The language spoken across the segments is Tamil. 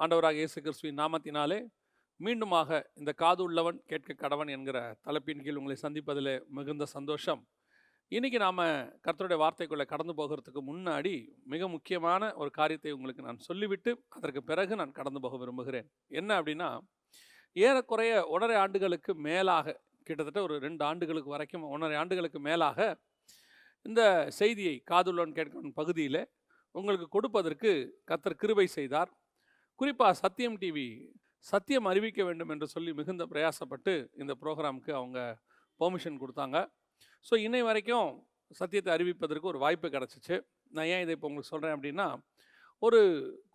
ஆண்டவராக இயேசு கிறிஸ்துவின் நாமத்தினாலே மீண்டுமாக இந்த காது உள்ளவன் கேட்க கடவன் என்கிற தலைப்பின் கீழ் உங்களை சந்திப்பதில் மிகுந்த சந்தோஷம். இன்றைக்கி நாம் கர்த்தருடைய வார்த்தைக்குள்ளே கடந்து போகிறதுக்கு முன்னாடி மிக முக்கியமான ஒரு காரியத்தை உங்களுக்கு நான் சொல்லிவிட்டு அதற்கு பிறகு நான் கடந்து போக விரும்புகிறேன். என்ன அப்படின்னா ஏறக்குறைய ஒன்றரை ஆண்டுகளுக்கு மேலாக கிட்டத்தட்ட ஒரு ரெண்டு ஆண்டுகளுக்கு வரைக்கும் ஒன்றரை ஆண்டுகளுக்கு மேலாக இந்த செய்தியை காதுள்ளவன் கேட்கணும் பகுதியில் உங்களுக்கு கொடுப்பதற்கு கர்த்தர் கிருபை செய்தார். குறிப்பாக சத்தியம் டிவி சத்தியம் அறிவிக்க வேண்டும் என்று சொல்லி மிகுந்த பிரயாசப்பட்டு இந்த ப்ரோக்ராமுக்கு அவங்க பெர்மிஷன் கொடுத்தாங்க. ஸோ இன்னை வரைக்கும் சத்தியத்தை அறிவிப்பதற்கு ஒரு வாய்ப்பு கிடச்சிச்சு. நான் ஏன் இதை இப்போ உங்களுக்கு சொல்கிறேன் அப்படின்னா ஒரு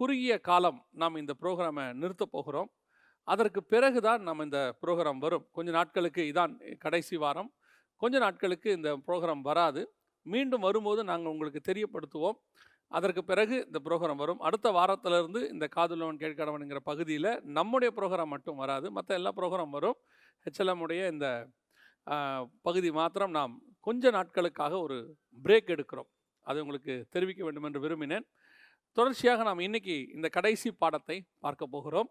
குறுகிய காலம் நாம் இந்த ப்ரோக்ராமை நிறுத்தப் போகிறோம். அதற்கு பிறகு தான் நம்ம இந்த ப்ரோக்ராம் வரும். கொஞ்ச நாட்களுக்கு இதான் கடைசி வாரம். கொஞ்ச நாட்களுக்கு இந்த ப்ரோக்ராம் வராது. மீண்டும் வரும்போது நாங்கள் உங்களுக்கு தெரியப்படுத்துவோம். அதற்கு பிறகு இந்த ப்ரோக்ராம் வரும். அடுத்த வாரத்திலிருந்து இந்த காதுலவன் கேட்கடவனுங்கிற பகுதியில் நம்முடைய ப்ரோக்ராம் மட்டும் வராது. மற்ற எல்லா ப்ரோக்ராம் வரும். ஹெச்எல்எம்முடைய உடைய இந்த பகுதி மாத்திரம் நாம் கொஞ்ச நாட்களுக்காக ஒரு பிரேக் எடுக்கிறோம். அது உங்களுக்கு தெரிவிக்க வேண்டும் என்று விரும்பினேன். தொடர்ச்சியாக நாம் இன்னைக்கு இந்த கடைசி பாடத்தை பார்க்க போகிறோம்.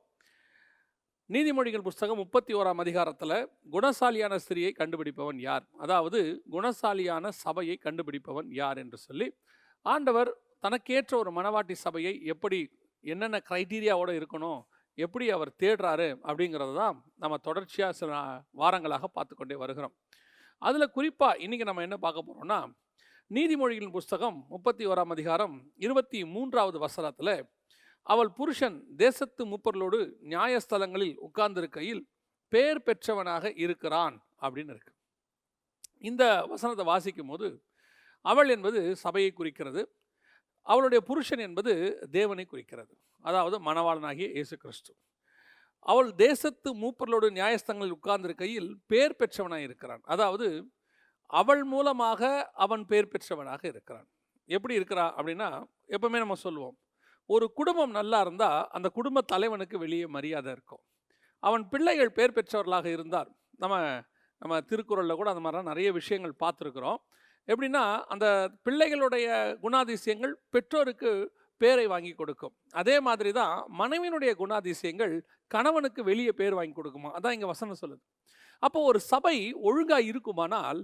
நீதிமொழிகள் புஸ்தகம் முப்பத்தி ஓராம் அதிகாரத்தில் குணசாலியான ஸ்திரியை கண்டுபிடிப்பவன் யார்? அதாவது குணசாலியான சபையை கண்டுபிடிப்பவன் யார் என்று சொல்லி ஆண்டவர் தனக்கேற்ற ஒரு மனவாட்டி சபையை எப்படி என்னென்ன க்ரைட்டீரியாவோடு இருக்கணும் எப்படி அவர் தேடுறாரு அப்படிங்கிறது தான் நம்ம தொடர்ச்சியாக சில வாரங்களாக பார்த்து கொண்டே வருகிறோம். அதில் குறிப்பாக இன்றைக்கி நம்ம என்ன பார்க்க போகிறோம்னா நீதிமொழிகளின் புஸ்தகம் முப்பத்தி ஓராம் அதிகாரம் இருபத்தி மூன்றாவது வசனத்தில் அவள் புருஷன் தேசத்து மூப்பர்களோடு நியாயஸ்தலங்களில் உட்கார்ந்திருக்கையில் பேர் பெற்றவனாக இருக்கிறான் அப்படின்னு இருக்கு. இந்த வசனத்தை வாசிக்கும் போது அவள் என்பது சபையை குறிக்கிறது அவளுடைய புருஷன் என்பது தேவனை குறிக்கிறது. அதாவது மணவாளனாகிய இயேசு கிறிஸ்து அவள் தேசத்து மூப்பர்களோடு நியாயஸ்தங்களில் உட்கார்ந்திருக்கையில் பேர் பெற்றவனாக இருக்கிறான். அதாவது அவள் மூலமாக அவன் பேர் பெற்றவனாக இருக்கிறான். எப்படி இருக்கிறான் அப்படின்னா எப்பவுமே நம்ம சொல்லுவோம் ஒரு குடும்பம் நல்லா இருந்தால் அந்த குடும்ப தலைவனுக்கு வெளியே மரியாதை இருக்கும். அவன் பிள்ளைகள் பேர் பெற்றவர்களாக இருந்தார் நம்ம நம்ம திருக்குறளில் கூட அந்த மாதிரிலாம் நிறைய விஷயங்கள் பார்த்துருக்குறோம். எப்படின்னா அந்த பிள்ளைகளுடைய குணாதிசயங்கள் பெற்றோருக்கு பேரை வாங்கி கொடுக்கும். அதே மாதிரி தான் மனைவியினுடைய குணாதிசயங்கள் கணவனுக்கு வெளியே பேர் வாங்கி கொடுக்குமா? அதான் இங்கே வசனம் சொல்லுது. அப்போ ஒரு சபை ஒழுங்காக இருக்குமானால்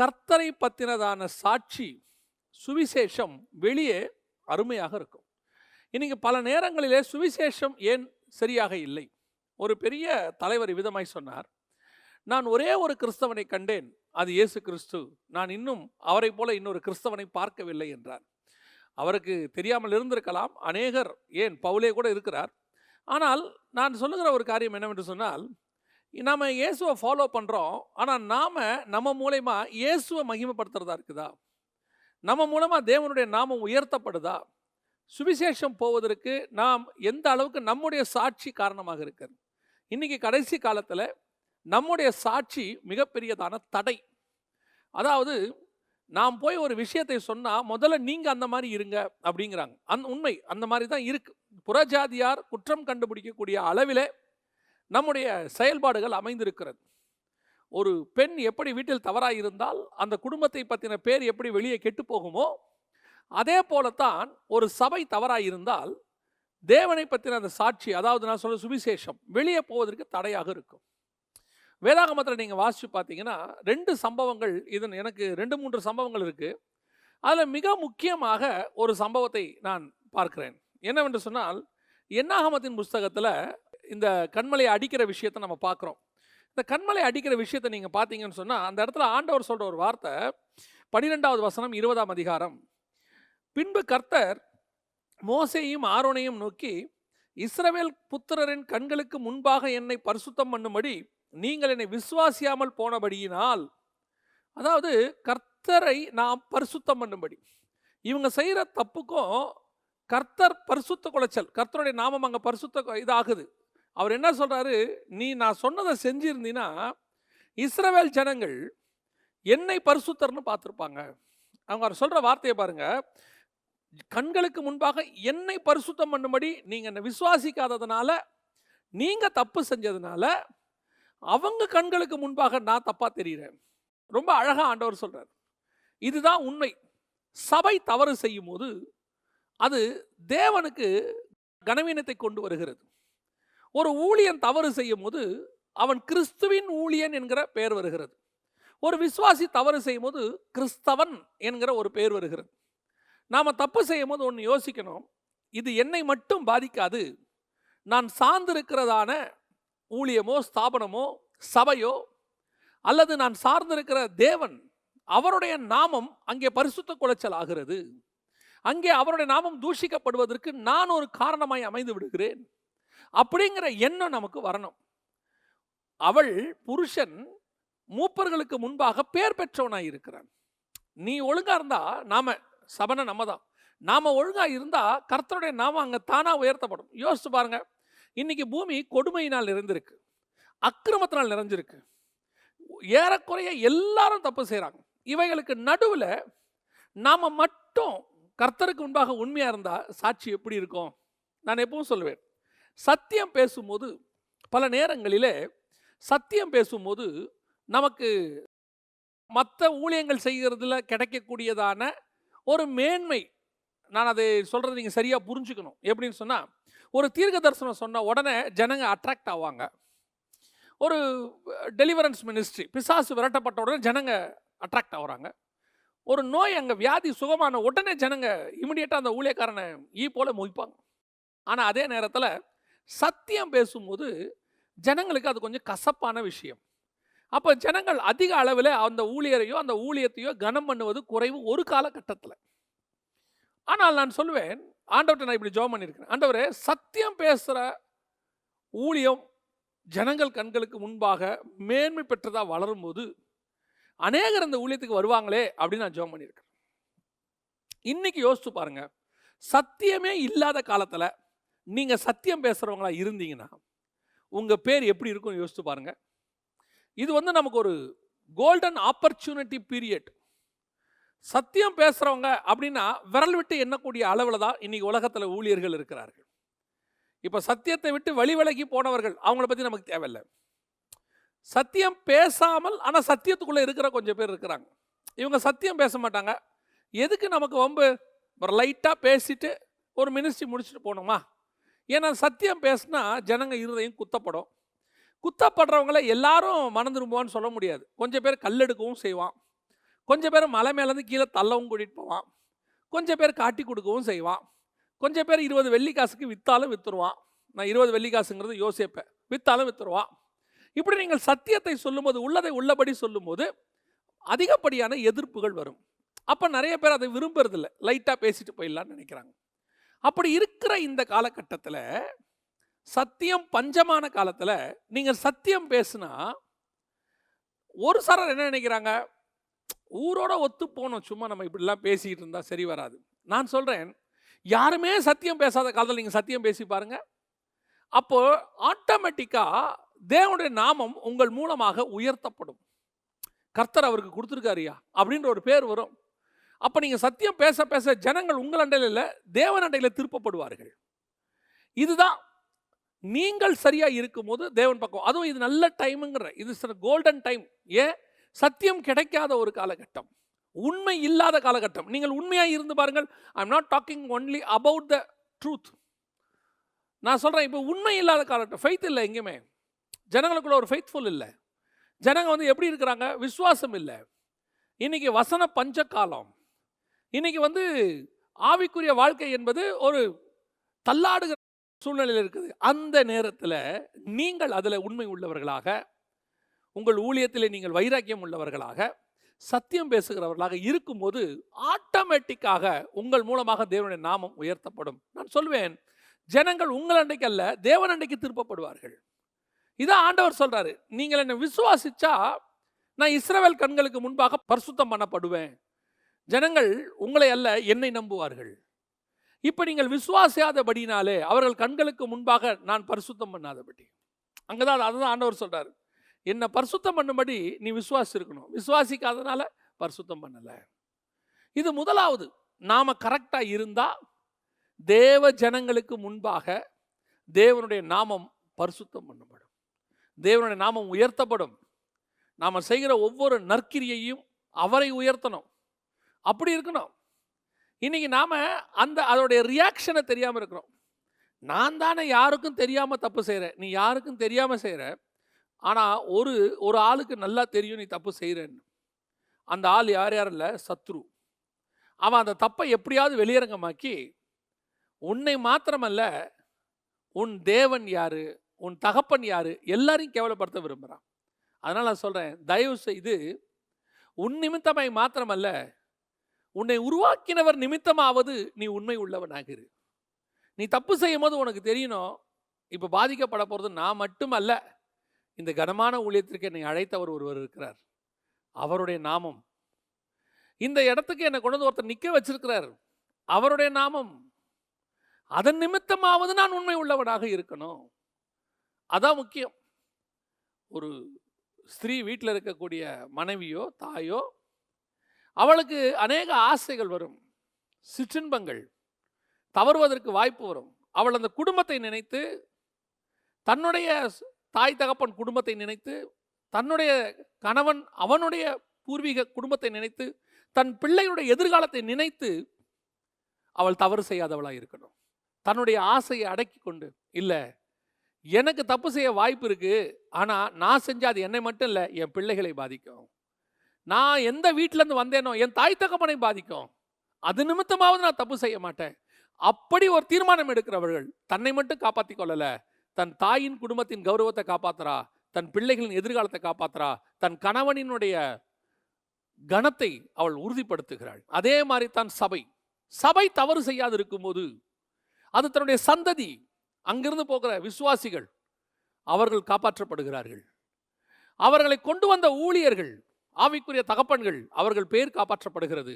கர்த்தரை பற்றினதான சாட்சி சுவிசேஷம் வெளியே அருமையாக இருக்கும். இன்றைக்கி பல நேரங்களிலே சுவிசேஷம் ஏன் சரியாக இல்லை? ஒரு பெரிய தலைவர் விதமாய் சொன்னார். நான் ஒரே ஒரு கிறிஸ்தவனை கண்டேன். அது இயேசு கிறிஸ்து நான் இன்னும் அவரை போல இன்னொரு கிறிஸ்தவனை பார்க்கவில்லை என்றார். அவருக்கு தெரியாமல் இருந்திருக்கலாம். அநேகர் ஏன்? பவுலே கூட இருக்கிறார். ஆனால் நான் சொல்லுகிற ஒரு காரியம் என்னவென்று சொன்னால் நாம் இயேசுவை ஃபாலோ பண்ணுறோம் ஆனால் நாம் நம்ம மூலயமா இயேசுவை மகிமைப்படுத்துறதா இருக்குதா? நம்ம மூலமாக தேவனுடைய நாமம் உயர்த்தப்படுதா? சுவிசேஷம் போவதற்கு நாம் எந்த அளவுக்கு நம்முடைய சாட்சி காரணமாக இருக்கிறது? இன்றைக்கி கடைசி காலத்தில் நம்முடைய சாட்சி மிகப்பெரியதான தடை. அதாவது நாம் போய் ஒரு விஷயத்தை சொன்னால் முதல்ல நீங்கள் அந்த மாதிரி இருங்க அப்படிங்கிறாங்க. அந் உண்மை. அந்த மாதிரி தான் இருக்குது புறஜாதியார் குற்றம் கண்டுபிடிக்கக்கூடிய அளவிலே நம்முடைய செயல்பாடுகள் அமைந்திருக்கிறது. ஒரு பெண் எப்படி வீட்டில் தவறாக இருந்தால் அந்த குடும்பத்தை பற்றின பேர் எப்படி வெளியே கெட்டு போகுமோ அதே போலத்தான் ஒரு சபை தவறாக இருந்தால் தேவனை பற்றின அந்த சாட்சி அதாவது நான் சொல்ல சுவிசேஷம் வெளியே போவதற்கு தடையாக இருக்கும். வேதாகமத்தில் நீங்கள் வாசித்து பார்த்தீங்கன்னா ரெண்டு சம்பவங்கள் இதன் எனக்கு ரெண்டு மூன்று சம்பவங்கள் இருக்குது அதில் மிக முக்கியமாக ஒரு சம்பவத்தை நான் பார்க்கிறேன். என்னவென்று சொன்னால் என்னாகமத்தின் புஸ்தகத்தில் இந்த கண்மலையை அடிக்கிற விஷயத்தை நம்ம பார்க்குறோம். இந்த கண்மலை அடிக்கிற விஷயத்தை நீங்கள் பார்த்தீங்கன்னு சொன்னால் அந்த இடத்துல ஆண்டவர் சொல்கிற ஒரு வார்த்தை பன்னிரெண்டாவது வசனம் இருபதாம் அதிகாரம். பின்பு கர்த்தர் மோசையும் ஆரோனையும் நோக்கி இஸ்ரவேல் புத்திரரின் கண்களுக்கு முன்பாக என்னை பரிசுத்தம் பண்ணும்படி நீங்கள் என்னை விசுவாசியாமல் போனபடியினால் அதாவது கர்த்தரை நாம் பரிசுத்தம் பண்ணும்படி. இவங்க செய்கிற தப்புக்கும் கர்த்தர் பரிசுத்த குலைச்சல் கர்த்தருடைய நாமம் அங்கே பரிசுத்த இதாகுது. அவர் என்ன சொல்கிறாரு நீ நான் சொன்னதை செஞ்சிருந்தீன்னா இஸ்ரவேல் ஜனங்கள் என்னை பரிசுத்தர்னு பார்த்துருப்பாங்க. அவங்க அவர் சொல்கிற வார்த்தையை பாருங்க. கண்களுக்கு முன்பாக என்னை பரிசுத்தம் பண்ணும்படி நீங்கள் என்னை விசுவாசிக்காததுனால நீங்கள் தப்பு செஞ்சதுனால அவங்க கண்களுக்கு முன்பாக நான் தப்பாக தெரிகிறேன். ரொம்ப அழகாக ஆண்டவர் சொல்கிறார் இதுதான் உண்மை. சபை தவறு செய்யும் போது அது தேவனுக்கு கனவீனத்தை கொண்டு வருகிறது. ஒரு ஊழியன் தவறு செய்யும் போது அவன் கிறிஸ்துவின் ஊழியன் என்கிற பெயர் வருகிறது. ஒரு விசுவாசி தவறு செய்யும் போது கிறிஸ்தவன் என்கிற ஒரு பெயர் வருகிறது. நாம் தப்பு செய்யும் போது ஒன்று யோசிக்கணும். இது என்னை மட்டும் பாதிக்காது. நான் சார்ந்திருக்கிறதான ஊழியமோ ஸ்தாபனமோ சபையோ அல்லது நான் சார்ந்திருக்கிற தேவன் அவருடைய நாமம் அங்கே பரிசுத்த குலைச்சல் ஆகிறது. அங்கே அவருடைய நாமம் தூஷிக்கப்படுவதற்கு நான் ஒரு காரணமாய் அமைந்து விடுகிறேன். அப்படிங்கிற எண்ணம் நமக்கு வரணும். அவள் புருஷன் மூப்பர்களுக்கு முன்பாக பேர் பெற்றவனாய் இருக்கிறான். நீ ஒழுங்கா இருந்தா நாம சபனை நம்ம தான். நாம ஒழுங்கா இருந்தா கர்த்தருடைய நாம அங்கே தானா உயர்த்தப்படும். யோசிச்சு பாருங்க. இன்னைக்கு பூமி கொடுமையினால் நிறைந்திருக்கு அக்கிரமத்தினால் நிறைஞ்சிருக்கு. ஏறக்குறைய எல்லாரும் தப்பு செய்கிறாங்க இவைகளுக்கு நடுவில் நாம் மட்டும் கர்த்தருக்கு முன்பாக உண்மையாக இருந்தால் சாட்சி எப்படி இருக்கும்? நான் எப்பவும் சொல்லுவேன். சத்தியம் பேசும்போது பல நேரங்களிலே சத்தியம் பேசும்போது நமக்கு மற்ற ஊழியங்கள் செய்கிறதுல கிடைக்கக்கூடியதான ஒரு மேன்மை. நான் அதை சொல்கிறத நீங்கள் சரியாக புரிஞ்சுக்கணும். எப்படின்னு சொன்னால் ஒரு தீர்க்க தரிசனம் சொன்ன உடனே ஜனங்க அட்ராக்ட் ஆவாங்க. ஒரு டெலிவரன்ஸ் மினிஸ்ட்ரி பிசாசு விரட்டப்பட்ட உடனே ஜனங்க அட்ராக்ட் ஆகுறாங்க. ஒரு நோய் அங்கே வியாதி சுகமான உடனே ஜனங்க இமிடியேட்டாக அந்த ஊழியக்காரனை ஈ போல மொய்ப்பாங்க. ஆனால் அதே நேரத்தில் சத்தியம் பேசும்போது ஜனங்களுக்கு அது கொஞ்சம் கசப்பான விஷயம். அப்போ ஜனங்கள் அதிக அளவில் அந்த ஊழியரையோ அந்த ஊழியத்தையோ கனம் பண்ணுவது குறைவு ஒரு காலகட்டத்தில். ஆனால் நான் சொல்லுவேன் ஆண்டவர்கிட்ட நான் இப்படி ஜோம் பண்ணியிருக்கேன் ஆண்டவரே சத்தியம் பேசுகிற ஊழியம் ஜனங்கள் கண்களுக்கு முன்பாக மேன்மை பெற்றதாக வளரும்போது அநேகர் அந்த ஊழியத்துக்கு வருவாங்களே அப்படின்னு நான் ஜோம் பண்ணியிருக்கேன் இன்னைக்கு யோசித்து பாருங்கள் சத்தியமே இல்லாத காலத்தில் நீங்கள் சத்தியம் பேசுகிறவங்களா இருந்தீங்கன்னா உங்கள் பேர் எப்படி இருக்கும்னு யோசித்து பாருங்கள் இது வந்து நமக்கு ஒரு கோல்டன் ஆப்பர்ச்சுனிட்டி பீரியட் சத்தியம் பேசுகிறவங்க அப்படின்னா விரல் விட்டு எண்ணக்கூடிய அளவில் தான் இன்றைக்கி உலகத்தில் ஊழியர்கள் இருக்கிறார்கள். இப்போ சத்தியத்தை விட்டு வழி விலகி போனவர்கள் அவங்கள பற்றி நமக்கு தேவையில்லை. சத்தியம் பேசாமல் ஆனால் சத்தியத்துக்குள்ளே இருக்கிற கொஞ்சம் பேர் இருக்கிறாங்க. இவங்க சத்தியம் பேச மாட்டாங்க. எதுக்கு நமக்கு வம்பு? ஒரு லைட்டாக பேசிட்டு ஒரு மினிஸ்ட்ரி முடிச்சுட்டு போகணுமா? ஏன்னா சத்தியம் பேசினா ஜனங்க இருதையும் குத்தப்படும். குத்தப்படுறவங்கள எல்லாரும் மனம் சொல்ல முடியாது. கொஞ்சம் பேர் கல்லெடுக்கவும் செய்வான். கொஞ்சம் பேர் மலை மேலேருந்து கீழே தள்ளவும் கூட்டிகிட்டு போவான். கொஞ்சம் பேர் காட்டி கொடுக்கவும் செய்வான். கொஞ்சம் பேர் இருபது வெள்ளி காசுக்கு விற்றாலும் விற்றுருவான் நான் இருபது வெள்ளி காசுங்கிறது யோசிப்பேன் விற்றாலும் விற்றுருவான் இப்படி நீங்கள் சத்தியத்தை சொல்லும்போது உள்ளதை உள்ளபடி சொல்லும்போது அதிகப்படியான எதிர்ப்புகள் வரும். அப்போ நிறைய பேர் அதை விரும்புறதில்ல. லைட்டாக பேசிட்டு போயிடலான்னு நினைக்கிறாங்க. அப்படி இருக்கிற இந்த காலகட்டத்தில் சத்தியம் பஞ்சமான காலத்தில் நீங்கள் சத்தியம் பேசுனா ஒரு சாரர் என்ன நினைக்கிறாங்க? ஊரோட ஒத்து போனோம். சும்மா நம்ம இப்படிலாம் பேசிக்கிட்டு இருந்தால் சரி வராது. நான் சொல்கிறேன் யாருமே சத்தியம் பேசாத காலத்தில் நீங்கள் சத்தியம் பேசி பாருங்க. அப்போ ஆட்டோமேட்டிக்காக தேவனுடைய நாமம் உங்கள் மூலமாக உயர்த்தப்படும். கர்த்தர் அவருக்கு கொடுத்துருக்காருயா அப்படின்ற ஒரு பேர் வரும். அப்போ நீங்கள் சத்தியம் பேச பேச ஜனங்கள் உங்கள் அண்டையில் இல்லை தேவன் அண்டையில் திருப்பப்படுவார்கள். இதுதான் நீங்கள் சரியா இருக்கும்போது தேவன் பக்கம். அதுவும் இது நல்ல டைமுங்கிற இது கோல்டன் டைம் ஏன்? சத்தியம் கிடைக்காத ஒரு காலகட்டம். உண்மை இல்லாத காலகட்டம். நீங்கள் உண்மையாக இருந்து பாருங்கள். I am not talking only about the truth நான் சொல்கிறேன் இப்போ உண்மை இல்லாத காலகட்டம் ஃபெய்த் இல்லை எங்கேயுமே. ஜனங்களுக்குள்ள ஒரு ஃபெய்த்ஃபுல் இல்லை. ஜனங்க வந்து எப்படி இருக்கிறாங்க? விசுவாசம் இல்லை. இன்றைக்கி வசன பஞ்ச காலம் இன்னைக்கு வந்து ஆவிக்குரிய வாழ்க்கை என்பது ஒரு தள்ளாடுகிற சூழ்நிலையில் இருக்குது. அந்த நேரத்தில் நீங்கள் அதில் உண்மை உள்ளவர்களாக உங்கள் ஊழியத்தில் நீங்கள் வைராக்கியம் உள்ளவர்களாக சத்தியம் பேசுகிறவர்களாக இருக்கும்போது ஆட்டோமேட்டிக்காக உங்கள் மூலமாக தேவனுடைய நாமம் உயர்த்தப்படும். நான் சொல்வேன் ஜனங்கள் உங்கள் அன்றைக்கு அல்ல தேவன் அன்றைக்கு திருப்பப்படுவார்கள். இதான் ஆண்டவர் சொல்கிறாரு நீங்கள் என்னை விசுவாசிச்சா நான் இஸ்ரவேல் கண்களுக்கு முன்பாக பரிசுத்தம் பண்ணப்படுவேன். ஜனங்கள் உங்களை அல்ல என்னை நம்புவார்கள். இப்போ நீங்கள் விசுவாசியாதபடினாலே அவர்கள் கண்களுக்கு முன்பாக நான் பரிசுத்தம் பண்ணாதபடி. அங்கதான் அதுதான் ஆண்டவர் சொல்கிறார் என்னை பரிசுத்தம் பண்ணும்படி நீ விசுவாசி இருக்கணும் விசுவாசிக்காதனால பரிசுத்தம் பண்ணலை. இது முதலாவது. நாம் கரெக்டாக இருந்தால் தேவ ஜனங்களுக்கு முன்பாக தேவனுடைய நாமம் பரிசுத்தம் பண்ணப்படும் தேவனுடைய நாமம் உயர்த்தப்படும். நாம் செய்கிற ஒவ்வொரு நற்கிரியையும் அவரை உயர்த்தணும். அப்படி இருக்கணும். இன்னைக்கு நாம் அந்த அதோடைய ரியாக்ஷனை தெரியாமல் இருக்கிறோம். நான் தானே யாருக்கும் தெரியாமல் தப்பு செய்கிறேன் நீ யாருக்கும் தெரியாமல் செய்கிற ஆனால் ஒரு ஒரு ஆளுக்கு நல்லா தெரியும் நீ தப்பு செய்கிறேன்னு அந்த ஆள் யார் யார் இல்லை? சத்ரு. அவன் அந்த தப்பை எப்படியாவது வெளியரங்கமாக்கி, உன்னை மாத்திரமல்ல, உன் தேவன் யார் உன் தகப்பன் யார் எல்லாரையும் கேவலப்படுத்த விரும்புகிறான் அதனால் நான் சொல்கிறேன் தயவு செய்து உன் நிமித்தமாய் மாத்திரமல்ல, உன்னை உருவாக்கினவர் நிமித்தமாவது நீ உண்மை உள்ளவனாகிரு. நீ தப்பு செய்யும் போது உனக்கு தெரியணும், இப்போ பாதிக்கப்பட போகிறது நான் மட்டுமல்ல இந்த கனமான ஊழியத்திற்கு என்னை அழைத்தவர் ஒருவர் இருக்கிறார். அவருடைய நாமம். இந்த இடத்துக்கு என்னை கொண்டு வந்து ஒருத்தர் நிற்க வச்சிருக்கிறார். அவருடைய நாமம். அதன் நிமித்தமாவது நான் உண்மை உள்ளவனாக இருக்கணும். அதான் முக்கியம். ஒரு ஸ்திரீ வீட்டில் இருக்கக்கூடிய மனைவியோ, தாயோ, அவளுக்கு அநேக ஆசைகள் வரும். சிற்றின்பங்கள். தவறுவதற்கு வாய்ப்பு வரும். அவள் அந்த குடும்பத்தை நினைத்து, தன்னுடைய தாய் தகப்பன் குடும்பத்தை நினைத்து, தன்னுடைய கணவன் அவனுடைய பூர்வீக குடும்பத்தை நினைத்து, தன் பிள்ளையுடைய எதிர்காலத்தை நினைத்து, அவள் தவறு செய்யாதவளாக இருக்கணும். தன்னுடைய ஆசையை அடக்கி கொண்டு, இல்லை எனக்கு தப்பு செய்ய வாய்ப்பு இருக்குது ஆனால் நான் செஞ்ச அது என்னை மட்டும் இல்லை என் பிள்ளைகளை பாதிக்கும். நான் எந்த வீட்டிலேருந்து வந்தேனோ, என் தாய் தகப்பனை பாதிக்கும். அது நிமித்தமாவது நான் தப்பு செய்ய மாட்டேன். அப்படி ஒரு தீர்மானம் எடுக்கிறவர்கள், தன்னை மட்டும் காப்பாற்றி கொள்ளலை தன் தாயின் குடும்பத்தின் கௌரவத்தை காப்பாத்துறா. தன் பிள்ளைகளின் எதிர்காலத்தை காப்பாத்துறா. தன் கணவனினுடைய கணத்தை அவள் உறுதிப்படுத்துகிறாள். அதே மாதிரி தான் சபை. சபை தவறு செய்யாது இருக்கும்போது, அது தன்னுடைய சந்ததி, அங்கிருந்து போகிற விசுவாசிகள், அவர்கள் காப்பாற்றப்படுகிறார்கள். அவர்களை கொண்டு வந்த ஊழியர்கள், ஆவிக்குரிய தகப்பன்கள், அவர்கள் பேர் காப்பாற்றப்படுகிறது.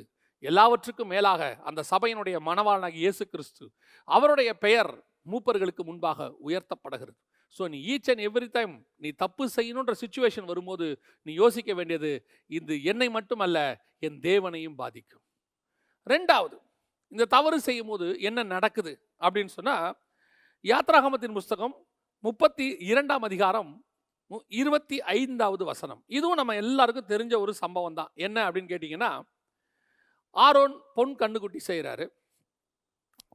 எல்லாவற்றுக்கும் மேலாக அந்த சபையினுடைய மணவாளனாகிய இயேசு கிறிஸ்து, அவருடைய பெயர் மூப்பர்களுக்கு முன்பாக உயர்த்தப்படுகிறது. ஸோ நீ ஈச் அண்ட் எவ்ரி டைம் நீ தப்பு செய்யணுன்ற சுச்சுவேஷன் வரும்போது, நீ யோசிக்க வேண்டியது, இது என்னை மட்டுமல்ல, என் தேவனையும் பாதிக்கும். ரெண்டாவது இந்த தவறு செய்யும்போது என்ன நடக்குது அப்படின்னு சொன்னால் யாத்ராகமத்தின் புஸ்தகம் 32ஆம் அதிகாரம் மு 25வது வசனம். இதுவும் நம்ம எல்லாருக்கும் தெரிஞ்ச ஒரு சம்பவம் தான். என்ன அப்படின்னு கேட்டிங்கன்னா ஆரோன் பொன் கண்ணுக்குட்டி செய்கிறாரு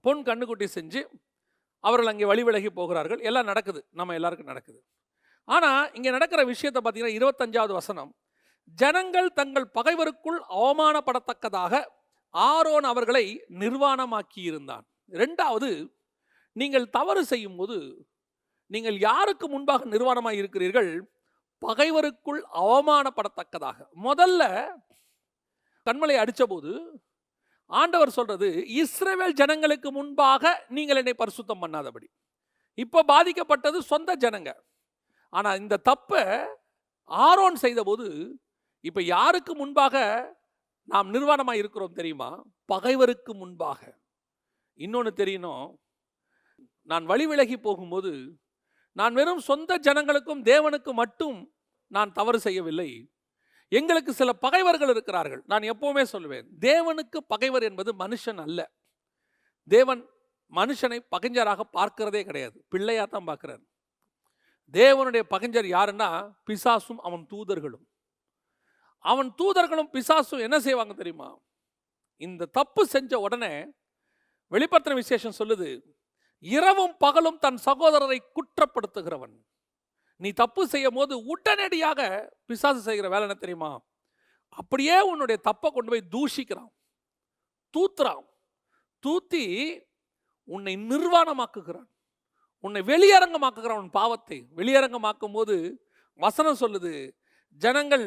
பொன் கண்ணுக்குட்டி செஞ்சு, அவர்கள் அங்கே வழி விலகி போகிறார்கள். எல்லாம் நடக்குது. நம்ம எல்லாருக்கும் நடக்குது. ஆனால் இங்கே நடக்கிற விஷயத்தை பார்த்தீங்கன்னா, 25வது வசனம். ஜனங்கள் தங்கள் பகைவருக்குள் அவமானப்படத்தக்கதாக ஆரோன் அவர்களை நிர்வாணமாக்கி இருந்தான். ரெண்டாவது நீங்கள் தவறு செய்யும்போது, நீங்கள் யாருக்கு முன்பாக நிர்வாணமாக இருக்கிறீர்கள்? பகைவருக்குள் அவமானப்படத்தக்கதாக. முதல்ல கண்மலை அடித்தபோது ஆண்டவர் சொல்கிறது இஸ்ரேவேல் ஜனங்களுக்கு முன்பாக நீங்கள் என்னை பரிசுத்தம் பண்ணாதபடி. இப்போ பாதிக்கப்பட்டது சொந்த ஜனங்க. ஆனால் இந்த தப்பை ஆரோன் செய்தபோது, இப்போ யாருக்கு முன்பாக நாம் நிர்வாணமாக இருக்கிறோம் தெரியுமா? பகைவருக்கு முன்பாக. இன்னொன்று தெரியணும், நான் வழி விலகி போகும்போது, நான் வெறும் சொந்த ஜனங்களுக்கும், தேவனுக்கு மட்டும் நான் தவறு செய்யவில்லை. எங்களுக்கு சில பகைவர்கள் இருக்கிறார்கள். நான் எப்போவுமே சொல்லுவேன், தேவனுக்கு பகைவர் என்பது மனுஷன் அல்ல. தேவன் மனுஷனை பகைஞராக பார்க்கிறதே கிடையாது. பிள்ளையாக தான் பார்க்குறாரு தேவனுடைய பகைஞர் யாருன்னா, பிசாசும் அவன் தூதர்களும். அவன் தூதர்களும் பிசாசும் என்ன செய்வாங்க தெரியுமா? இந்த தப்பு செஞ்ச உடனே வெளிப்படுத்தின விசேஷம் சொல்லுது, இரவும் பகலும் தன் சகோதரரை குற்றப்படுத்துகிறவன். நீ தப்பு செய்யும்போது உடனடியாக பிசாசு செய்கிற வேலை என்ன தெரியுமா? அப்படியே உன்னுடைய தப்பை கொண்டு போய் தூஷிக்கிறான். தூத்துறான். தூத்தி உன்னை நிர்வாணமாக்குகிறான். உன்னை வெளியரங்கமாக்குகிறான் உன் பாவத்தை. வெளியரங்கமாக்கும்போது வசனம் சொல்லுது, ஜனங்கள்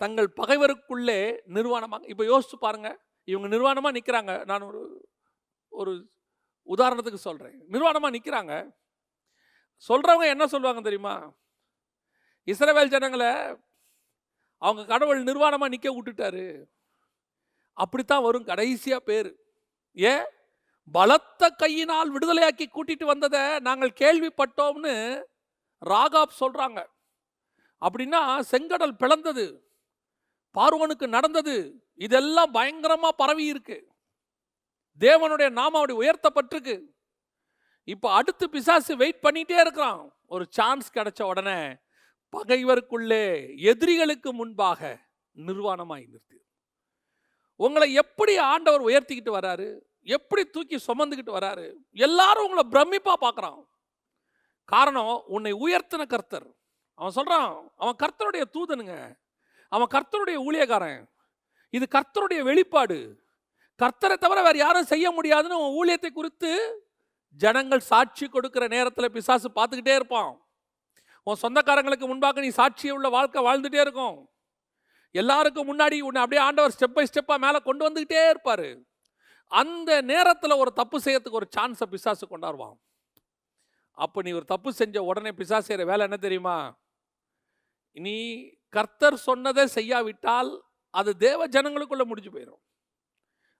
தங்கள் பகைவருக்குள்ளே நிர்வாணமாக இப்போ யோசிச்சு பாருங்க. இவங்க நிர்வாணமாக நிற்கிறாங்க நான் ஒரு ஒரு உதாரணத்துக்கு சொல்கிறேன் நிர்வாணமாக நிற்கிறாங்க சொல்கிறவங்க என்ன சொல்லுவாங்க தெரியுமா? இஸ்ரவேல் ஜனங்களை அவங்க கடவுள் நிர்வாணமாக நிற்க விட்டுட்டாரு. அப்படித்தான் வரும் கடைசியாக பேர் ஏன்? பலத்த கையினால் விடுதலையாக்கி கூட்டிட்டு வந்ததை நாங்கள் கேள்விப்பட்டோம்னு ராகாப் சொல்கிறாங்க அப்படின்னா செங்கடல் பிளந்தது. பார்வனுக்கு நடந்தது. இதெல்லாம் பயங்கரமாக பரவி இருக்கு. தேவனுடைய நாமம் அப்படி உயர்த்தப்பட்டிருக்கு. இப்போ அடுத்து பிசாசு வெயிட் பண்ணிகிட்டே இருக்கிறான். ஒரு சான்ஸ் கிடைச்ச உடனே பகைவருக்குள்ளே எதிரிகளுக்கு முன்பாக நிர்வாணமாய் நிறுத்தி. உங்களை எப்படி ஆண்டவர் உயர்த்திக்கிட்டு வராரு? எப்படி தூக்கி சுமந்துக்கிட்டு வராரு? எல்லாரும் உங்களை பிரமிப்பாக பார்க்குறான். காரணம் உன்னை உயர்த்தின கர்த்தர். அவன் சொல்கிறான் அவன் கர்த்தருடைய தூதனுங்க. அவன் கர்த்தருடைய ஊழியக்காரன். இது கர்த்தருடைய வெளிப்பாடு. கர்த்தரை தவிர வேறு யாரும் செய்ய முடியாதுன்னு உன் ஊழியத்தை குறித்து ஜனங்கள் சாட்சி கொடுக்குற நேரத்தில் பிசாசு பார்த்துக்கிட்டே இருப்பான். உன் சொந்தக்காரங்களுக்கு முன்பாக நீ சாட்சியை உள்ள வாழ்க்கை வாழ்ந்துட்டே இருக்கும். எல்லாருக்கும் முன்னாடி உன்னை அப்படியே ஆண்டவர் ஸ்டெப் பை ஸ்டெப்பாக மேலே கொண்டு வந்துக்கிட்டே இருப்பார். அந்த நேரத்தில் ஒரு தப்பு செய்யறதுக்கு ஒரு சான்ஸை பிசாசு கொண்டாடுவான் அப்போ நீ ஒரு தப்பு செஞ்ச உடனே பிசாசு செய்கிற வேலை என்ன தெரியுமா? நீ கர்த்தர் சொன்னதை செய்யாவிட்டால் அது தேவ ஜனங்களுக்குள்ளே முடிஞ்சு போயிடும்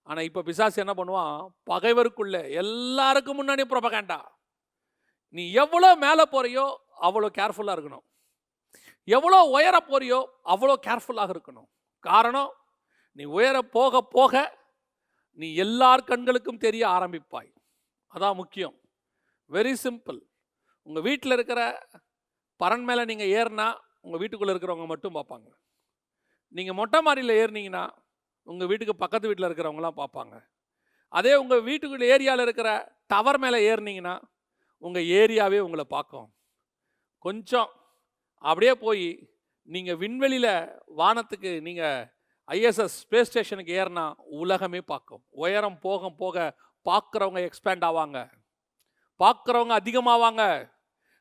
ஆனால் இப்போ பிசாசு என்ன பண்ணுவான்? பகைவருக்குள்ளே எல்லாருக்கும் முன்னாடி ப்ரொபகேண்டா நீ எவ்வளோ மேலே போறியோ அவ்வளோ கேர்ஃபுல்லாக இருக்கணும். எவ்வளோ உயர போறியோ அவ்வளோ கேர்ஃபுல்லாக இருக்கணும். காரணம் நீ உயர போக போக நீ எல்லார் கண்களுக்கும் தெரிய ஆரம்பிப்பாய். அதான் முக்கியம். வெரி சிம்பிள் உங்கள் வீட்டில் இருக்கிற பரன் மேலே நீங்கள் ஏறினா உங்கள் வீட்டுக்குள்ளே இருக்கிறவங்க மட்டும் பார்ப்பாங்க. நீங்கள் மொட்டை மாடியில் ஏறினீங்கன்னா உங்கள் வீட்டுக்கு பக்கத்து வீட்டில் இருக்கிறவங்களாம் பார்ப்பாங்க. அதே உங்கள் வீட்டுக்குள்ள ஏரியாவில் இருக்கிற டவர் மேலே ஏறினீங்கன்னா உங்கள் ஏரியாவே உங்களை பார்க்கும். கொஞ்சம் அப்படியே போய் நீங்கள் விண்வெளியில் வானத்துக்கு நீங்கள் ஐஎஸ்எஸ் ஸ்பேஸ் ஸ்டேஷனுக்கு ஏறினா உலகமே பார்க்கும். உயரம் போக போக பார்க்குறவங்க எக்ஸ்பேண்ட் ஆவாங்க. பார்க்குறவங்க அதிகமாவாங்க.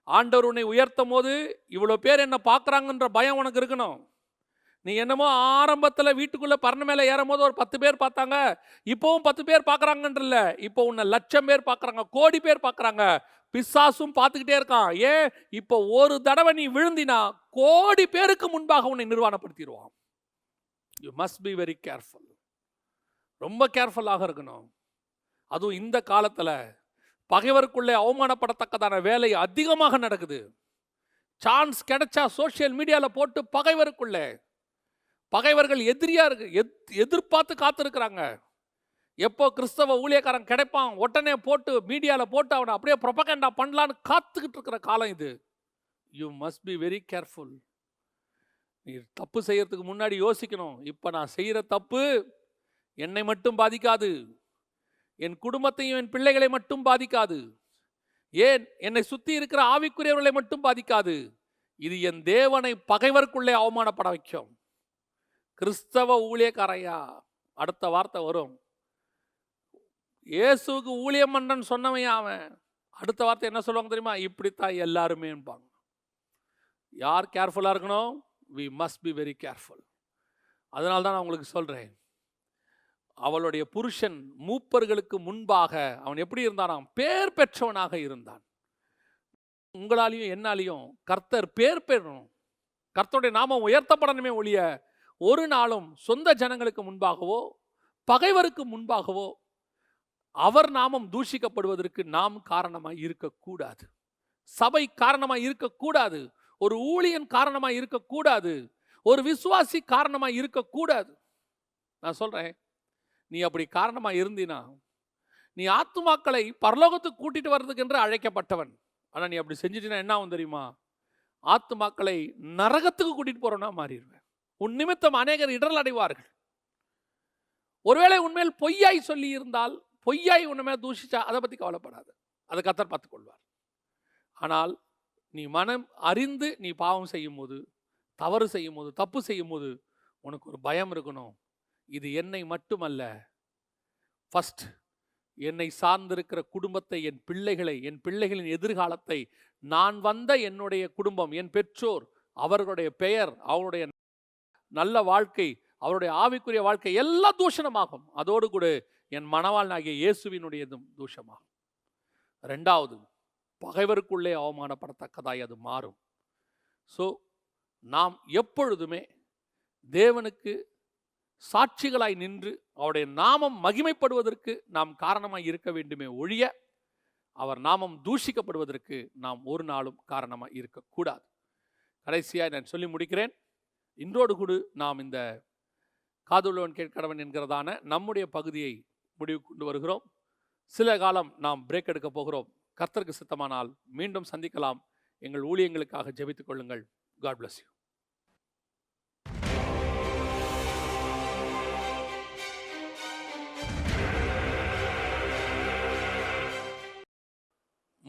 ஆண்டவர் உன்னை உயர்த்தும் போது இவ்வளோ பேர் என்ன பார்க்குறாங்கன்ற பயம் உனக்கு இருக்கணும். நீ என்னமோ ஆரம்பத்தில் வீட்டுக்குள்ளே பறந்து மேலே ஏறும் போது ஒரு பத்து பேர் பார்த்தாங்க. இப்போவும் பத்து பேர் பார்க்குறாங்கன்றல இப்போ உன்னை லட்சம் பேர் பார்க்குறாங்க. கோடி பேர் பார்க்குறாங்க. பிசாசும் பார்த்துக்கிட்டே இருக்கான். ஏன்? இப்போ ஒரு தடவை நீ விழுந்தினா கோடி பேருக்கு முன்பாக உன்னை நிர்வாணப்படுத்திடுவான். You must be very careful ரொம்ப கேர்ஃபுல்லாக இருக்கணும். அதுவும் இந்த காலத்தில் பகைவருக்குள்ளே அவமானப்படத்தக்கதான வேலை அதிகமாக நடக்குது. சான்ஸ் கிடைச்சா சோஷியல் மீடியாவில் போட்டு பகைவருக்குள்ளே. பகைவர்கள் எதிரியாக இருக்கு எத் எதிர்பார்த்து காத்திருக்கிறாங்க. எப்போ கிறிஸ்தவ ஊழியக்காரன் கிடைப்பான் உடனே போட்டு மீடியாவில் போட்டு அவனை அப்படியே ப்ரொபகண்டா பண்ணலான்னு காத்துக்கிட்டு இருக்கிற காலம் இது. You must be very careful நீ தப்பு செய்கிறதுக்கு முன்னாடி யோசிக்கணும். இப்போ நான் செய்கிற தப்பு என்னை மட்டும் பாதிக்காது. என் குடும்பத்தையும் என் பிள்ளைகளை மட்டும் பாதிக்காது. ஏன்? என்னை சுற்றி இருக்கிற ஆவிக்குரியவர்களை மட்டும் பாதிக்காது. இது என் தேவனை பகைவருக்குள்ளே அவமானப்பட வைக்கும். கிறிஸ்தவ ஊழியக்காரையா? அடுத்த வார்த்தை வரும். இயேசுவுக்கு ஊழியம் பண்ணன்னு சொன்னவன் அவன் அடுத்த வார்த்தை என்ன சொல்லுவாங்க தெரியுமா? இப்படித்தான் எல்லாருமேம்பாங்க யார் கேர்ஃபுல்லாக இருக்கணும்? We must be very careful அதனால தான் நான் உங்களுக்கு சொல்கிறேன் அவளுடைய புருஷன் மூப்பர்களுக்கு முன்பாக அவன் எப்படி இருந்தானாம்? பேர் பெற்றவனாக இருந்தான். உங்களாலையும் என்னாலையும் கர்த்தர் பேர் பெறணும். கர்த்தருடைய நாமம் உயர்த்தப்படணுமே ஒழிய ஒரு நாளும் சொந்த ஜனங்களுக்கு முன்பாகவோ பகைவருக்கு முன்பாகவோ அவர் நாமம் தூஷிக்கப்படுவதற்கு நாம் காரணமாக இருக்கக்கூடாது. சபை காரணமாக இருக்கக்கூடாது. ஒரு ஊழியன் காரணமாக இருக்கக்கூடாது. ஒரு விசுவாசி காரணமாக இருக்கக்கூடாது. நான் சொல்கிறேன் நீ அப்படி காரணமாக இருந்தினா நீ ஆத்துமாக்களை பரலோகத்துக்கு கூட்டிகிட்டு வர்றதுக்கு என்று அழைக்கப்பட்டவன். ஆனால் நீ அப்படி செஞ்சிட்டினா என்ன ஆகும் தெரியுமா? ஆத்துமாக்களை நரகத்துக்கு கூட்டிகிட்டு போகிறோன்னா மாறிடுவேன். உன் நிமித்தம் அநேகர் இடர் அடைவார்கள். ஒருவேளை உண்மையில் பொய்யாய் சொல்லி இருந்தால் பொய்யாய் உன்னை தூஷிச்சா அதை பற்றி கவலைப்படாது. அதை கத்தர் பார்த்துக்கொள்வார். ஆனால் நீ மனம் அறிந்து நீ பாவம் செய்யும் போது தவறு செய்யும் போது தப்பு செய்யும் போது உனக்கு ஒரு பயம் இருக்கணும். இது என்னை மட்டுமல்ல. ஃபஸ்ட் என்னை சார்ந்திருக்கிற குடும்பத்தை என் பிள்ளைகளை என் பிள்ளைகளின் எதிர்காலத்தை நான் வந்த என்னுடைய குடும்பம் என் பெற்றோர் அவர்களுடைய பெயர் அவருடைய நல்ல வாழ்க்கை அவருடைய ஆவிக்குரிய வாழ்க்கை எல்லாம் தூஷணமாகும். அதோடு கூட என் மணவாளனாகிய இயேசுவினுடையதும் தூஷமாகும். ரெண்டாவது பகைவருக்குள்ளே அவமானப்படத்தக்கதாய் அது மாறும். ஸோ நாம் எப்பொழுதுமே தேவனுக்கு சாட்சிகளாய் நின்று அவருடைய நாமம் மகிமைப்படுவதற்கு நாம் காரணமாக இருக்க வேண்டுமே ஒழிய அவர் நாமம் தூஷிக்கப்படுவதற்கு நாம் ஒரு நாளும் காரணமாக இருக்கக்கூடாது. கடைசியாக நான் சொல்லி முடிக்கிறேன். இன்றோடு கூட நாம் இந்த காதுள்ளவன் கேட்கடவன் என்கிறதான நம்முடைய பகுதியை முடிவு கொண்டு வருகிறோம். சில காலம் நாம் பிரேக் எடுக்க போகிறோம். கர்த்தருக்கு சித்தமானால் மீண்டும் சந்திக்கலாம். எங்கள் ஊழியங்களுக்காக ஜெபித்துக் கொள்ளுங்கள். காட் பிளஸ் யூ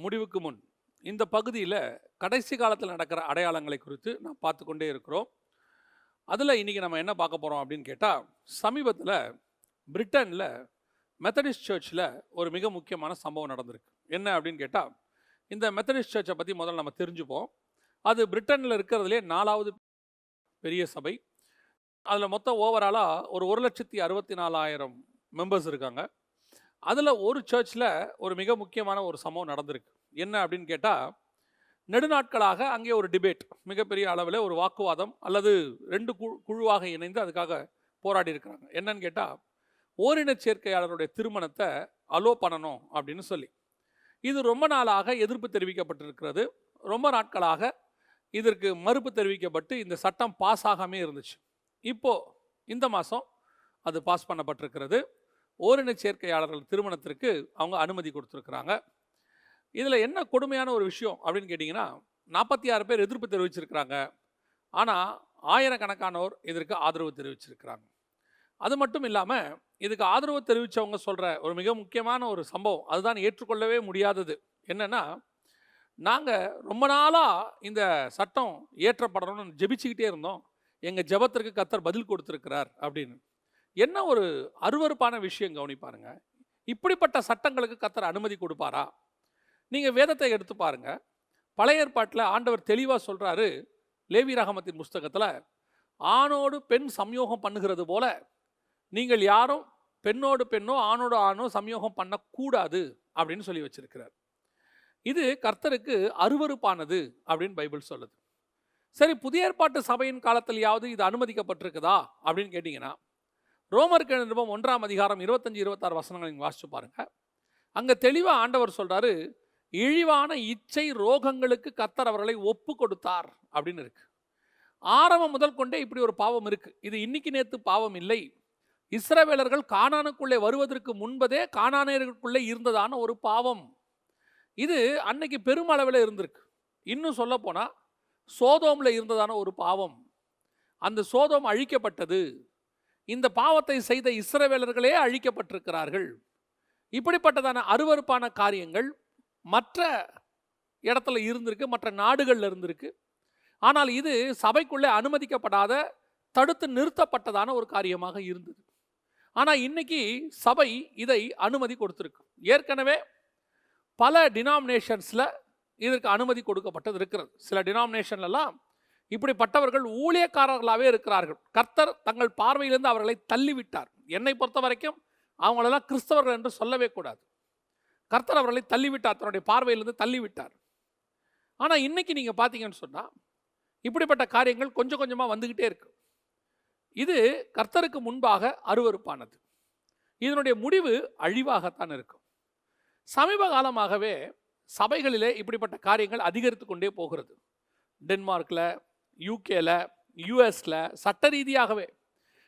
முடிவுக்கு முன் இந்த பகுதியில் கடைசி காலத்தில் நடக்கிற அடையாளங்களை குறித்து நாம் பார்த்து கொண்டே இருக்கிறோம். அதில் இன்றைக்கி நம்ம என்ன பார்க்க போகிறோம் அப்படின்னு கேட்டால் சமீபத்தில் பிரிட்டனில் மெத்தடிஸ்ட் சர்ச்சில் ஒரு மிக முக்கியமான சம்பவம் நடந்திருக்கு. என்ன அப்படின்னு கேட்டால் இந்த மெத்தடிஸ்ட் சர்ச்சை பற்றி முதல்ல நம்ம தெரிஞ்சுப்போம். அது பிரிட்டனில் இருக்கிறதுலே நாலாவது பெரிய சபை. அதில் மொத்தம் ஓவராலாக ஒரு ஒரு லட்சத்தி அறுபத்தி நாலாயிரம் மெம்பர்ஸ் இருக்காங்க. அதில் ஒரு சர்ச்சில் ஒரு மிக முக்கியமான ஒரு சம்பவம் நடந்திருக்கு. என்ன அப்படின்னு கேட்டால் நெடுநாட்களாக அங்கே ஒரு டிபேட் மிகப்பெரிய அளவில் ஒரு வாக்குவாதம் அல்லது ரெண்டு குழு குழுவாக இணைந்து அதுக்காக போராடி இருக்கிறாங்க. என்னன்னு கேட்டால் ஓரின சேர்க்கையாளருடைய திருமணத்தை அலோ பண்ணணும் அப்படின்னு சொல்லி. இது ரொம்ப நாளாக எதிர்ப்பு தெரிவிக்கப்பட்டிருக்கிறது. ரொம்ப நாட்களாக இதற்கு மறுப்பு தெரிவிக்கப்பட்டு இந்த சட்டம் பாஸ் ஆகாமே இருந்துச்சு. இப்போது இந்த மாதம் அது பாஸ் பண்ணப்பட்டிருக்கிறது. ஓரின சேர்க்கையாளர்கள் திருமணத்திற்கு அவங்க அனுமதி கொடுத்துருக்குறாங்க. இதில் என்ன கொடுமையான ஒரு விஷயம் அப்படின்னு கேட்டிங்கன்னா நாற்பத்தி ஆறு பேர் எதிர்ப்பு தெரிவிச்சிருக்கிறாங்க. ஆனால் ஆயிரக்கணக்கானோர் இதற்கு ஆதரவு தெரிவிச்சிருக்கிறாங்க. அது மட்டும் இல்லாமல் இதுக்கு ஆதரவு தெரிவித்தவங்க சொல்கிற ஒரு மிக முக்கியமான ஒரு சம்பவம் அதுதான் ஏற்றுக்கொள்ளவே முடியாதது. என்னென்னா நாங்கள் ரொம்ப நாளாக இந்த சட்டம் ஏற்றப்படணும்னு ஜெபிச்சுக்கிட்டே இருந்தோம். எங்கள் ஜெபத்திற்கு கத்தர் பதில் கொடுத்துருக்கிறார் அப்படின்னு. என்ன ஒரு அருவருப்பான விஷயம் கவனிப்பாருங்க. இப்படிப்பட்ட சட்டங்களுக்கு கத்தர் அனுமதி கொடுப்பாரா? நீங்கள் வேதத்தை எடுத்து பாருங்க. பழைய ஏற்பாட்டில் ஆண்டவர் தெளிவாக சொல்கிறாரு லேவி ரகமத்தின் புஸ்தகத்தில் ஆணோடு பெண் சம்யோகம் பண்ணுகிறது போல நீங்கள் யாரும் பெண்ணோடு பெண்ணோ ஆணோடு ஆணோ சம்யோகம் பண்ணக்கூடாது அப்படின்னு சொல்லி வச்சிருக்கிறார். இது கர்த்தருக்கு அருவருப்பானது அப்படின்னு பைபிள் சொல்லுது. சரி புதிய ஏற்பாட்டு சபையின் காலத்திலேயாவது இது அனுமதிக்கப்பட்டிருக்குதா அப்படின்னு கேட்டிங்கன்னா ரோமருக்கு நிருபம் ஒன்றாம் அதிகாரம் இருபத்தஞ்சி இருபத்தாறு வசனங்கள் நீங்கள் வாசிச்சு பாருங்கள் அங்கே தெளிவாக ஆண்டவர் சொல்கிறாரு இழிவான இச்சை ரோகங்களுக்கு கத்தர் அவர்களை ஒப்பு கொடுத்தார் அப்படின்னு இருக்கு. ஆரம்பம் முதல் கொண்டே இப்படி ஒரு பாவம் இருக்குது இது இன்னைக்கு நேற்று பாவம் இல்லை. இஸ்ரவேலர்கள் கானானுக்குள்ளே வருவதற்கு முன்பதே கானானியர்களுக்குள்ளே இருந்ததான ஒரு பாவம். இது அன்னைக்கு பெருமளவில் இருந்திருக்கு. இன்னும் சொல்ல போனால் இருந்ததான ஒரு பாவம். அந்த சோதோம் அழிக்கப்பட்டது. இந்த பாவத்தை செய்த இஸ்ரவேலர்களே அழிக்கப்பட்டிருக்கிறார்கள். இப்படிப்பட்டதான அருவருப்பான காரியங்கள் மற்ற இடத்துல இருந்திருக்கு மற்ற நாடுகளில் இருந்திருக்கு. ஆனால் இது சபைக்குள்ளே அனுமதிக்கப்படாத தடுத்து நிறுத்தப்பட்டதான ஒரு காரியமாக இருந்தது. ஆனால் இன்னைக்கு சபை இதை அனுமதி கொடுத்துருக்கு. ஏற்கனவே பல டினாமினேஷன்ஸில் இதற்கு அனுமதி கொடுக்கப்பட்டது இருக்கிறது. சில டினாமினேஷன்லாம் இப்படிப்பட்டவர்கள் ஊழியக்காரர்களாகவே இருக்கிறார்கள். கர்த்தர் தங்கள் பார்வையிலிருந்து அவர்களை தள்ளிவிட்டார். என்னை பொறுத்த வரைக்கும் அவங்களெல்லாம் கிறிஸ்தவர்கள் என்று சொல்லவே கூடாது. கர்த்தர் அவர்களை தள்ளிவிட்டார். தன்னுடைய பார்வையிலிருந்து தள்ளிவிட்டார். ஆனால் இன்றைக்கி நீங்கள் பார்த்தீங்கன்னு சொன்னால் இப்படிப்பட்ட காரியங்கள் கொஞ்சம் கொஞ்சமாக வந்துக்கிட்டே இருக்கு. இது கர்த்தருக்கு முன்பாக அருவருப்பானது. இதனுடைய முடிவு அழிவாகத்தான் இருக்கும். சமீப காலமாகவே சபைகளிலே இப்படிப்பட்ட காரியங்கள் அதிகரித்து கொண்டே போகிறது. டென்மார்க்கில் யூகேல யூஎஸில் சட்ட ரீதியாகவே.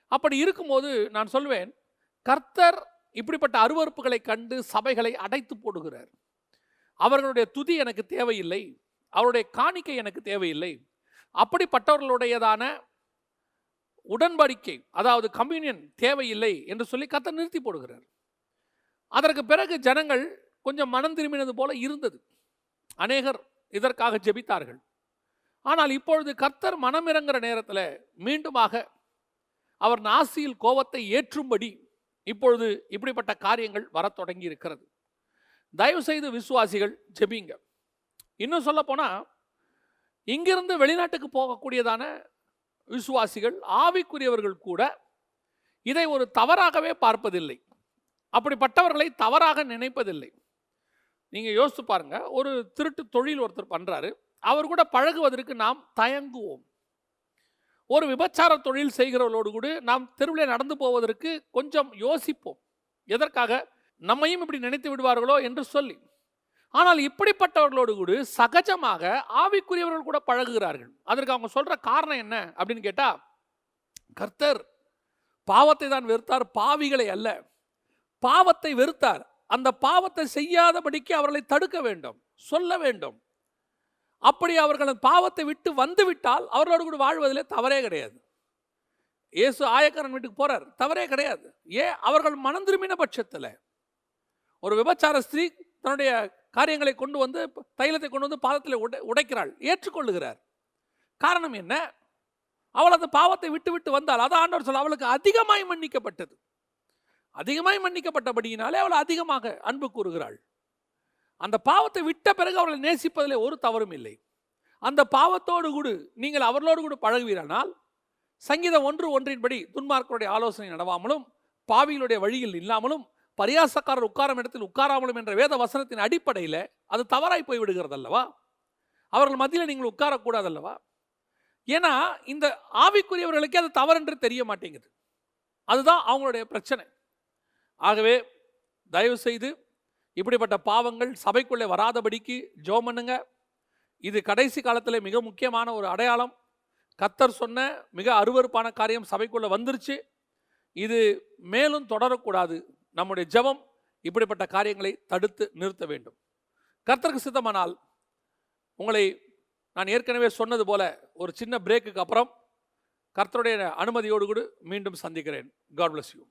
அப்படி இருக்கும்போது நான் சொல்வேன் கர்த்தர் இப்படிப்பட்ட அருவறுப்புகளை கண்டு சபைகளை அடைத்து போடுகிறார். அவர்களுடைய துதி எனக்கு தேவையில்லை. அவருடைய காணிக்கை எனக்கு தேவையில்லை. அப்படிப்பட்டவர்களுடையதான உடன்படிக்கை அதாவது கம்யூனியன் தேவையில்லை என்று சொல்லி கத்த நிறுத்தி போடுகிறார். அதற்கு பிறகு ஜனங்கள் கொஞ்சம் மனம் திரும்பினது போல இருந்தது. அநேகர் இதற்காக ஜெபித்தார்கள். ஆனால் இப்பொழுது கர்த்தர் மனம் இறங்குற நேரத்தில் மீண்டுமாக அவர் நாசியில் கோபத்தை ஏற்றும்படி இப்பொழுது இப்படிப்பட்ட காரியங்கள் வரத் தொடங்கி இருக்கிறது. தயவு செய்து விசுவாசிகள் ஜெபிங்க. இன்னும் சொல்ல போனால் இங்கிருந்து வெளிநாட்டுக்கு போகக்கூடியதான விசுவாசிகள் ஆவிக்குரியவர்கள் கூட இதை ஒரு தவறாகவே பார்ப்பதில்லை. அப்படிப்பட்டவர்களை தவறாக நினைப்பதில்லை. நீங்கள் யோசித்து பாருங்கள் ஒரு திருட்டு தொழில் ஒருத்தர் பண்ணுறாரு அவர் கூட பழகுவதற்கு நாம் தயங்குவோம். ஒரு விபச்சார தொழில் செய்கிறவர்களோடு கூட நாம் தெருவில் நடந்து போவதற்கு கொஞ்சம் யோசிப்போம். எதற்காக? நம்மையும் இப்படி நினைத்து விடுவார்களோ என்று சொல்லி. ஆனால் இப்படிப்பட்டவர்களோடு கூட சகஜமாக ஆவிக்குரியவர்கள் கூட பழகுகிறார்கள். அதற்கு அவங்க சொல்கிற காரணம் என்ன அப்படின்னு கேட்டால் கர்த்தர் பாவத்தை தான் வெறுத்தார் பாவிகளை அல்ல. பாவத்தை வெறுத்தார். அந்த பாவத்தை செய்யாதபடிக்கு அவர்களை தடுக்க வேண்டும் சொல்ல வேண்டும். அப்படி அவர்கள் பாவத்தை விட்டு வந்துவிட்டால் அவர்களோடு கூட வாழ்வதிலே தவறே கிடையாது. இயேசு ஆயக்காரன் வீட்டுக்கு போறார் தவறே கிடையாது. ஏன்? அவர்கள் மனம் திரும்பின பட்சத்தில். ஒரு விபச்சார ஸ்திரீ தன்னுடைய காரியங்களை கொண்டு வந்து தைலத்தை கொண்டு வந்து பாதத்தில் உடை உடைக்கிறாள். ஏற்றுக்கொள்ளுகிறார். காரணம் என்ன? அவள் அந்த பாவத்தை விட்டு விட்டு வந்தால் அதான் ஆண்டவர் சொல்ல அவளுக்கு அதிகமாய் மன்னிக்கப்பட்டது. அதிகமாய் மன்னிக்கப்பட்டபடியினாலே அவள் அதிகமாக அன்பு கூறுகிறாள். அந்த பாவத்தை விட்ட பிறகு அவளை நேசிப்பதிலே ஒரு தவறும் இல்லை. அந்த பாவத்தோடு கூட நீங்கள் அவர்களோடு கூட பழகுவீரானால் சங்கீதம் ஒன்று ஒன்றின்படி துன்மார்க்கருடைய ஆலோசனை நடவாமலும் பாவிகளுடைய வழியில் இல்லாமலும் பரியாசக்காரர் உட்காரம் இடத்தில் உட்காராமலும் என்ற வேத வசனத்தின் அடிப்படையில் அது தவறாய் போய் விடுகிறது அல்லவா அவர்கள் மத்தியில் நீங்கள் உட்காரக்கூடாது அல்லவா ஏன்னா இந்த ஆவிக்குரியவர்களுக்கே அது தவறென்று தெரிய மாட்டேங்குது. அதுதான் அவங்களுடைய பிரச்சனை. ஆகவே தயவு செய்து இப்படிப்பட்ட பாவங்கள் சபைக்குள்ளே வராதபடிக்கு ஜோம் பண்ணுங்க. இது கடைசி காலத்தில் மிக முக்கியமான ஒரு அடையாளம். கத்தர் சொன்ன மிக அருவருப்பான காரியம் சபைக்குள்ளே வந்துருச்சு. இது மேலும் தொடரக்கூடாது. நம்முடைய ஜெபம் இப்படிப்பட்ட காரியங்களை தடுத்து நிறுத்த வேண்டும். கர்த்தருக்கு சித்தமானால் உங்களை நான் ஏற்கனவே சொன்னது போல ஒரு சின்ன பிரேக்குக்கு அப்புறம் கர்த்தருடைய அனுமதியோடு கூட மீண்டும் சந்திக்கிறேன். God bless you